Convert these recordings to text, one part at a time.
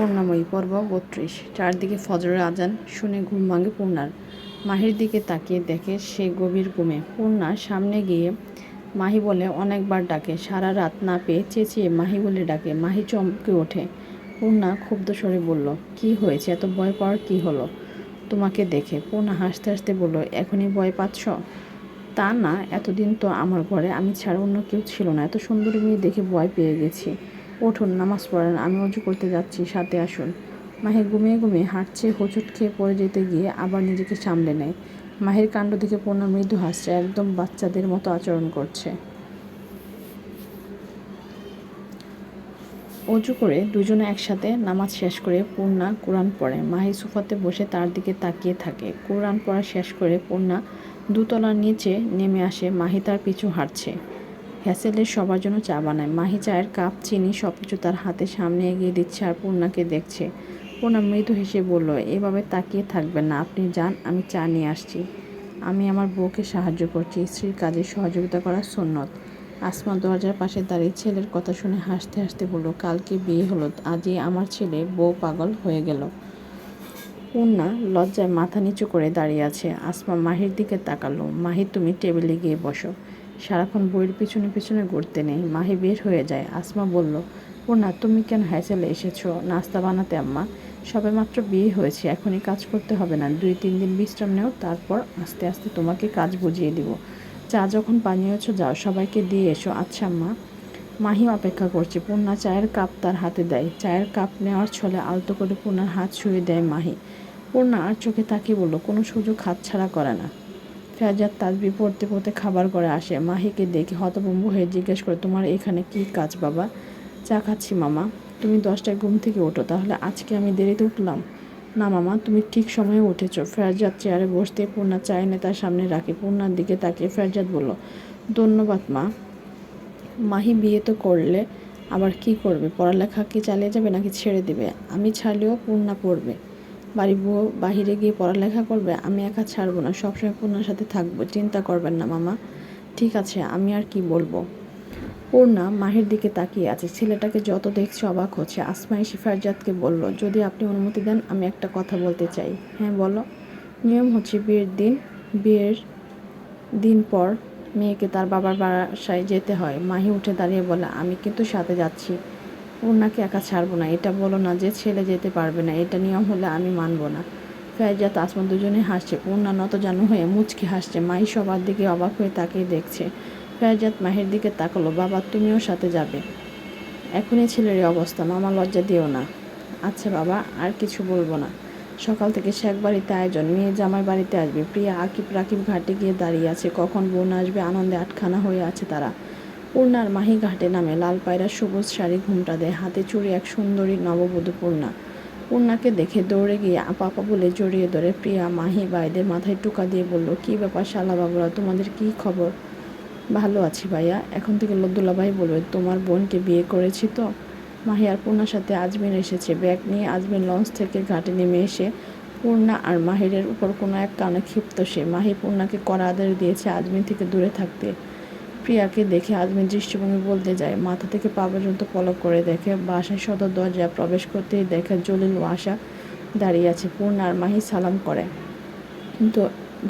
পূর্ণাময়ী পর্ব বত্রিশ। চারদিকে ফজরের আজান, শুনে ঘুম ভাঙে পূর্ণার। মাহির দিকে তাকিয়ে দেখে সে গভীর ঘুমে। পূর্ণা সামনে গিয়ে মাহি বলে অনেকবার ডাকে। সারা রাত না পেয়ে চেঁচিয়ে মাহি বলে ডাকে। মাহি চমকে ওঠে। পূর্ণা ক্ষুব্ধ স্বরে বলল, কি হয়েছে? এত ভয় পাওয়ার কি হলো? তোমাকে দেখে পূর্ণা হাসতে হাসতে বলল, এখনই ভয় পাচ্ছ? তা না, এতদিন তো আমার ঘরে আমি ছাড়া অন্য কেউ ছিল না। এত সুন্দরী মেয়ে দেখে ভয় পেয়ে গেছি। উঠুন, নামাজ পড়েন, আমি অজু করতে যাচ্ছি, সাথে আসুন। মাহির ঘুমিয়ে ঘুমিয়ে হাঁটছে, হোঁচট খেয়ে পড়ে যেতে গিয়ে আবার নিজেকে সামলে নেয়। মাহির কাণ্ড দেখে পূর্ণা মৃদু হাসছে, একদম বাচ্চাদের মতো আচরণ করছে। অজু করে দুজনে একসাথে নামাজ শেষ করে পূর্ণা কোরআন পড়ে। মাহি সোফাতে বসে তার দিকে তাকিয়ে থাকে। কোরআন পড়া শেষ করে পূর্ণা দুতলার নিচে নেমে আসে। মাহি তার পিছু হাঁটছে। হ্যাসেলের সবার জন্য চা বানায়। মাহি চায়ের কাপ, চিনি সব কিছু তার হাতে সামনে এগিয়ে দিচ্ছে আর পূর্ণাকে দেখছে। পূর্ণা মৃদু হেসে বলল, এভাবে তাকিয়ে থাকবেন না। আপনি যান, আমি চা নিয়ে আসছি। আমি আমার বউকে সাহায্য করছি। স্ত্রীর কাজে সহযোগিতা করা সুন্নত। আসমা দরজার পাশে দাঁড়িয়ে ছেলের কথা শুনে হাসতে হাসতে বলল, কালকে বিয়ে হলো, আজই আমার ছেলে বউ পাগল হয়ে গেল। পূর্ণা লজ্জায় মাথা নিচু করে দাঁড়িয়ে আছে। আসমা মাহির দিকে তাকালো, মাহি, তুমি টেবিলে গিয়ে বসো। সারাক্ষণ বইয়ের পিছনে পিছনে ঘুরতে নেই। মাহি বের হয়ে যায়। আসমা বলল পূর্ণা তুমি কেন হ্যাসেলে এসেছ? নাস্তা বানাতে, আম্মা। সবে মাত্র বিয়ে হয়েছে, এখনই কাজ করতে হবে না। দুই, তিন দিন বিশ্রাম নেও, তারপর আস্তে আস্তে তোমাকে কাজ বুঝিয়ে দিব। চা যখন বানিয়েছো, যাও, সবাইকে দিয়ে এসো। আচ্ছা আম্মা। মাহি অপেক্ষা করছে। পূর্ণা চায়ের কাপ তার হাতে দেয়। চায়ের কাপ নেওয়ার ছলে আলতো করে পূর্ণার হাত ছুঁয়ে দেয় মাহি। পূর্ণা আর চোখে তাকিয়ে বলল, কোনো সুযোগ হাতছাড়া করে না। ফেজাদ তাজবি পড়তে পড়তে খাবার করে আসে। মাহিকে দেখে হতভম্ব হয়ে জিজ্ঞেস করে, তোমার এখানে কি কাজ বাবা? চা খাচ্ছি মামা। তুমি দশটায় ঘুম থেকে ওঠো, তাহলে আজকে আমি দেরিতে উঠলাম। না মামা, তুমি ঠিক সময়ে উঠেছো। ফেরজাদ চেয়ারে বসতে পূর্ণা চা এনে তার সামনে রাখে। পূর্ণার দিকে তাকিয়ে ফেরজাদ বলল, ধন্যবাদ মা। মাহি বিয়ে তো করলে, আবার কি করবে? পড়ালেখা কি চালিয়ে যাবে নাকি ছেড়ে দেবে? আমি ছাড়লেও পূর্ণা পড়বে। বাড়ি বউ বাহিরে গিয়ে পড়ালেখা করবে, আমি একা ছাড়বো না, সবসময় পূর্ণার সাথে থাকব, চিন্তা করবেন না মামা। ঠিক আছে, আমি আর কি বলব? পূর্ণা মাহির দিকে তাকিয়ে আছে, ছেলেটাকে যত দেখছে অবাক হচ্ছে। আসমাই এসে ফারজাদকে বলল, যদি আপনি অনুমতি দেন, আমি একটা কথা বলতে চাই। হ্যাঁ বলো। নিয়ম হচ্ছে বিয়ের দিন বিয়ের দিন পর মেয়েকে তার বাবার বাসায় যেতে হয়। মাহি উঠে দাঁড়িয়ে বলে আমি কিন্তু সাথে যাচ্ছি। পূর্ণাকে একা ছাড়বো না। এটা বলো না যে ছেলে যেতে পারবে না। এটা নিয়ম হলে আমি মানবো না। ফেরজাত আসমা দুজনে হাসছে। পূর্ণা নত জানু হয়ে মুচকি হাসছে। মাই সবার দিকে অবাক হয়ে তাকিয়ে দেখছে। ফেরজাত মাহের দিকে তাকালো। বাবা, তুমিও সাথে যাবে। এখনই ছেলের অবস্থা। মামা লজ্জা দিও না। আচ্ছা বাবা, আর কিছু বলব না। সকাল থেকে শেখ বাড়িতে আয়োজন। মেয়ে জামাই বাড়িতে আসবে। প্রিয়া আকিব রাকিব ঘাটে গিয়ে দাঁড়িয়ে আছে। কখন বোন আসবে? আনন্দে আটখানা হয়ে আছে তারা। পূর্ণার মাহি ঘাটে নামে লাল পায়রা সবুজ শাড়ি ঘুমটা দেয়। হাতে চুড়ি এক সুন্দরী নববধূ পূর্ণা। পূর্ণাকে দেখে দৌড়ে গিয়ে আপা আপা বলে জড়িয়ে ধরে, প্রিয়া, মাহি বাইদের মাথায় টুকা দিয়ে বলল, কী ব্যাপার শালা বাবুরা, তোমাদের কী খবর? ভালো আছি ভাইয়া, এখন থেকে লদ্দুল্লা ভাই বলবে, তোমার বোনকে বিয়ে করেছি তো? মাহি আর পূর্ণার সাথে আজমির এসেছে। ব্যাগ নিয়ে আজমির লঞ্চ থেকে ঘাটে নেমে এসে পূর্ণা আর মাহিরের উপর কোনো এক কারণে ক্ষিপ্ত সে। মাহি পূর্ণাকে কড়া আদার দিয়েছে আজমির থেকে দূরে থাকতে। প্রিয়াকে দেখে আজমির দৃষ্টিভঙ্গি বলতে যায়, মাথা থেকে পা পর্যন্ত পলক করে দেখে বাসায় সদর দরজায় প্রবেশ করতেই দেখে জলিল ও আশা দাঁড়িয়ে আছে, পূর্ণা আর মাহি সালাম করে। কিন্তু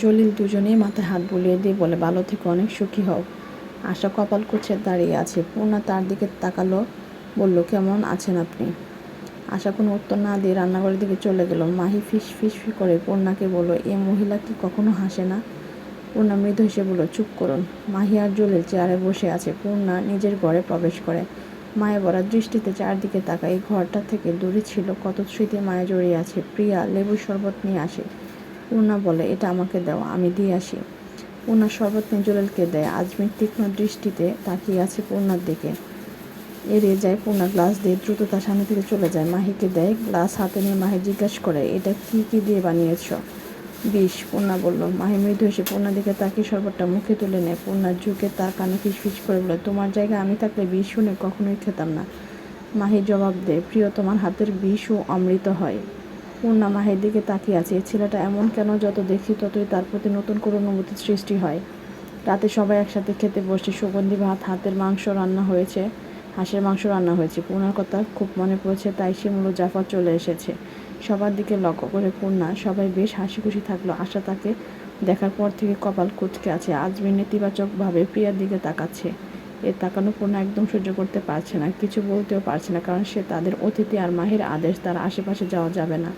জলিল দুজনেই মাথায় হাত বুলিয়ে দিয়ে বলে, ভালো থেকে, অনেক সুখী হও। আশা কপাল কুচ্ছে দাঁড়িয়ে আছে, পূর্ণা তার দিকে তাকালো, বলল, কেমন আছেন আপনি? আশা কোনো উত্তর না দিয়ে রান্নাঘরের দিকে চলে গেল। মাহি ফিস ফিস করে পূর্ণাকে বলল, এ মহিলা কি কখনো হাসে না? পূর্ণা মৃদু হেসে বলল, চুপ করুন। মাহি আর চেয়ারে বসে আছে। পূর্ণা নিজের ঘরে প্রবেশ করে। মায়ে বড়ার দৃষ্টিতে চারদিকে তাকায়। এই ঘরটা থেকে দূরে ছিল। কত স্মৃতি মায়ে জড়িয়ে আছে। প্রিয়া লেবু শরবত নিয়ে আসে। পূর্ণা বলে, এটা আমাকে দাও, আমি দিয়ে আসি। পূর্ণা শরবত নিয়ে জলিলকে দেয়। আজমির তীক্ষ্ণ দৃষ্টিতে তাকিয়ে আছে পূর্ণার দিকে। এড়িয়ে যায়। পূর্ণা গ্লাস দিয়ে দ্রুত তার সামনে থেকে চলে যায়। মাহিকে দেয়, গ্লাস হাতে নিয়ে মাহি জিজ্ঞাসা করে, এটা কি কি দিয়ে বানিয়েছ? বিষ, পূর্ণা বলল, মাহি মৃদু এসে পূর্ণার দিকে তাকিয়ে শরবতটা মুখে তুলে নেয় পূর্ণার ঝুঁকে তার কানে ফিস ফিস করে বলে, তোমার জায়গায় আমি থাকলে বিষ শুনে কখনোই খেতাম না। মাহি জবাব দেয় প্রিয় তোমার হাতের বিষও অমৃত হয়। পূর্ণা মাহির দিকে তাকিয়ে আছে এই ছেলেটা এমন কেন? যত দেখি ততই তার প্রতি নতুন করে অনুভূতির সৃষ্টি হয়। রাতে সবাই একসাথে খেতে বসে, সুগন্ধি ভাত, হাতের মাংস রান্না হয়েছে, হাঁসের মাংস রান্না হয়েছে। পূর্ণার কথা খুব মনে পড়েছে, তাই সে ও জাফর চলে এসেছে। সবার দিকে লক্ষ্য করে পূর্ণা সবাই বেশ হাসি খুশি থাকল। আশা তাকে দেখার পর থেকে কপাল কুচকে আছে। আজমির নেতিবাচকভাবে প্রিয়ার দিকে তাকাচ্ছে। এ তাকানো পূর্ণা একদম সহ্য করতে পারছে না, কিছু বলতেও পারছে না, কারণ সে তাদের অতিথি আর মাহির আদেশ, তার আশেপাশে যাওয়া যাবে না।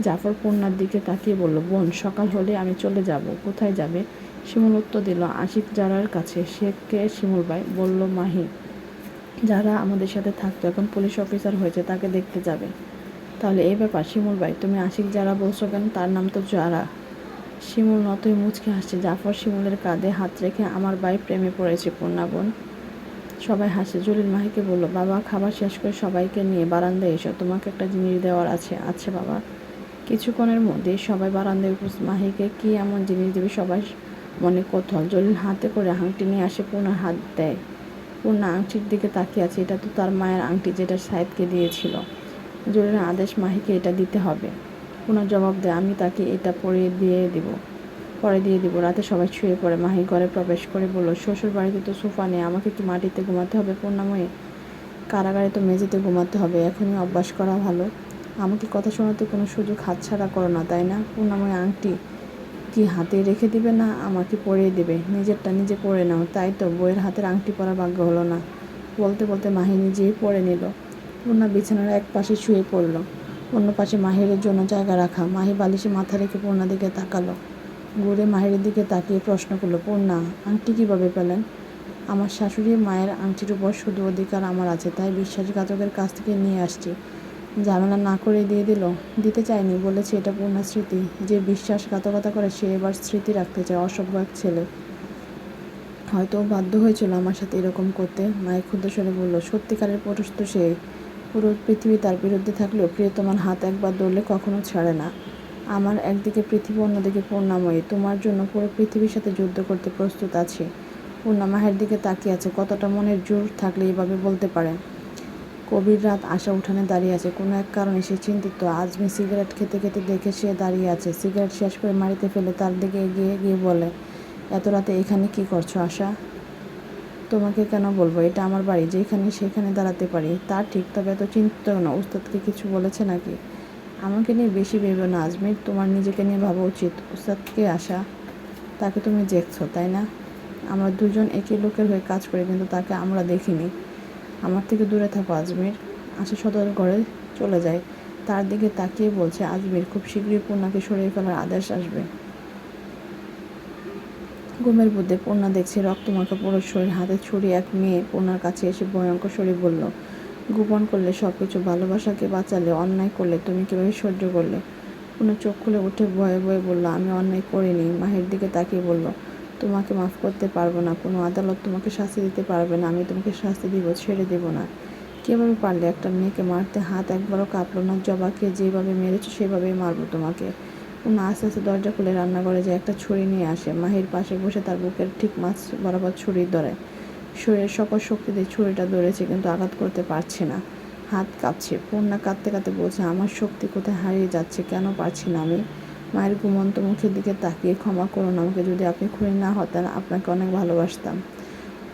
জাফর পূর্ণার দিকে তাকিয়ে বলল, বোন, সকাল হলে আমি চলে যাব। কোথায় যাবে? শিমুল উত্তর দিল, আশিক জারার কাছে। সে কে শিমুল ভাই? বলল, মাহি। যারা আমাদের সাথে থাকতো, এখন পুলিশ অফিসার হয়েছে, তাকে দেখতে যাবে। তাহলে এই ব্যাপার, শিমুল ভাই, তুমি আশিক যারা বলছো কেন, তার নাম তো যারা। শিমুল নতই মুচকে হাসছে। জাফর শিমুলের কাঁধে হাত রেখে আমার ভাই প্রেমে পড়েছে পূর্ণা বোন। সবাই হাসে। জলিল মাহিকে বলল, বাবা, খাবার শেষ করে সবাইকে নিয়ে বারান্দায় এসো। তোমাকে একটা জিনিস দেওয়ার আছে আচ্ছা বাবা। কিছুক্ষণের মধ্যে সবাই বারান্দায় উপস্থিত। মাহিকে কি এমন জিনিস দেবে সবাই মনে কোথাও জলিল হাতে করে আংটি নিয়ে আসে, পূর্ণার হাত দেয়। পূর্ণা আংটির দিকে তাকিয়ে আছে। এটা তো তার মায়ের আংটি যেটা সাহেবকে দিয়েছিল। জলিলের আদেশ মাহিকে এটা দিতে হবে। পূর্ণা জবাব দেয়, আমি তাকে এটা পরিয়ে দিয়ে দিব, পরে দিয়ে দিব। রাতে সবাই শুয়ে পড়ে। মাহি ঘরে প্রবেশ করে বলল শ্বশুর বাড়িতে তো সোফা নেই, আমাকে কি মাটিতে ঘুমাতে হবে? পূর্ণাময়ী, কারাগারে তো মেঝেতে ঘুমাতে হবে, এখনই অভ্যাস করা ভালো। আমাকে কথা শোনাতে কোনো সুযোগ হাতছাড়া করো না, তাই না? পূর্ণাময় আংটি কি হাতে রেখে দিবে না আমাকে পরিয়ে দেবে? নিজেরটা নিজে পরে নাও। তাই তো বইয়ের হাতের আংটি পরা ভাগ্য হলো না। বলতে বলতে মাহি নিজেই পরে নিল। পূর্ণা বিছানার এক পাশে শুয়ে পড়ল। অন্য পাশে মাহিরের জন্য জায়গা রাখা। মাহি বালিশে মাথা রেখে পূর্ণা দিকে তাকালো। ঘুরে মাহিরের দিকে তাকিয়ে প্রশ্ন করল, পূর্ণা, আংটি কীভাবে পেলেন? আমার শাশুড়ি মায়ের আংটির উপর শুধু অধিকার আমার আছে, তাই বিশ্বাসঘাতকের কাছ থেকে নিয়ে আসছি। ঝামেলা না করে দিয়ে দিল। দিতে চায়নি, বলেছে এটা পূর্ণা স্মৃতি। যে বিশ্বাসঘাতকতা করে সে এবার স্মৃতি রাখতে চায় অসভ্য এক ছেলে। হয়তো বাধ্য হয়েছিল আমার সাথে এরকম করতে। মায়ের ক্ষুদ্র স্বরে বলল, সত্যিকারের তো সে। পুরো পৃথিবী তার বিরুদ্ধে থাকলেও প্রিয়তমার হাত একবার ধরলে কখনো ছাড়ে না। আমার একদিকে পৃথিবী, অন্যদিকে পূর্ণাময়ী। তোমার জন্য পুরো পৃথিবীর সাথে যুদ্ধ করতে প্রস্তুত আছি। পূর্ণা মাহের দিকে তাকিয়ে আছে, কতটা মনের জোর থাকলে এভাবে বলতে পারে কবির রাত আশা উঠানে দাঁড়িয়ে আছে, কোনো এক কারণে সে চিন্তিত। আজমি সিগারেট খেতে খেতে দেখে সে দাঁড়িয়ে আছে, সিগারেট শেষ করে মাটিতে ফেলে তার দিকে এগিয়ে গিয়ে বলে, এত রাতে এখানে কি করছ আশা? তোমাকে কেন বলব? এটা আমার বাড়ি, যেখানে সেখানে দাঁড়াতে পারি। তা ঠিক, তবে এত চিন্তিত না। উস্তাদকে কিছু বলেছে নাকি? আমাকে নিয়ে বেশি ভেবে না, আজমির। তোমার নিজেকে নিয়ে ভাবা উচিত। উস্তাদকে আসা তাকে তুমি দেখছ, তাই না? আমরা দুজন একই লোকের হয়ে কাজ করি, কিন্তু তাকে আমরা দেখিনি। আমার থেকে দূরে থাকো, আজমির। আশা সদর ঘরে চলে যায়। তার দিকে তাকিয়ে বলছে, আজমির, খুব শীঘ্রই পূর্ণাকে সরিয়ে ফেলার আদেশ আসবে। ঘুমের বুদ্ধে পূর্ণা দেখছে রক্তমাখা পুরো শরীর, হাতে ছুরি, এক মেয়ে। পূর্ণার কাছে এসে ভয়ঙ্কর শরীর বলল, গোপন করলে সব কিছু ভালোবাসাকে বাঁচালে, অন্যায় করলে তুমি কীভাবে সহ্য করলে? পূর্ণা চোখ খুলে উঠে ভয়ে ভয়ে বলল, আমি অন্যায় করিনি। মাহের দিকে তাকিয়ে বলল, তোমাকে মাফ করতে পারব না। কোনো আদালত তোমাকে শাস্তি দিতে পারবে না। আমি তোমাকে শাস্তি দিব, ছেড়ে দেব না। কীভাবে পারলে একটা মেয়েকে মারতে? হাত একবারও কাঁপলো না। জবাকে যেভাবে মেরেছো, সেভাবেই মারবো তোমাকে। না আস্তে আস্তে দরজা খুলে রান্নাঘরে যে একটা ছুরি নিয়ে আসে। মাহির পাশে বসে তার বুকের ঠিক মাছ বরাবর ছুরি ধরে। শরীরের সকল শক্তি দিয়ে ছুরিটা ধরেছে কিন্তু আঘাত করতে পারছে না। হাত কাঁপছে। পূর্ণা কাঁদতে কাঁদতে বলছে, আমার শক্তি কোথায় হারিয়ে যাচ্ছে? কেন পারছি না আমি? মায়ের ঘুমন্ত মুখের দিকে তাকিয়ে ক্ষমা করুন আমাকে, যদি আপনি খুঁড়ি না হতেন, আপনাকে অনেক ভালোবাসতাম।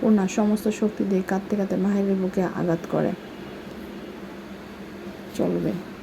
পূর্ণা সমস্ত শক্তি দিয়ে কাঁদতে কাঁদতে মাহিরের বুকে আঘাত করে। চলবে।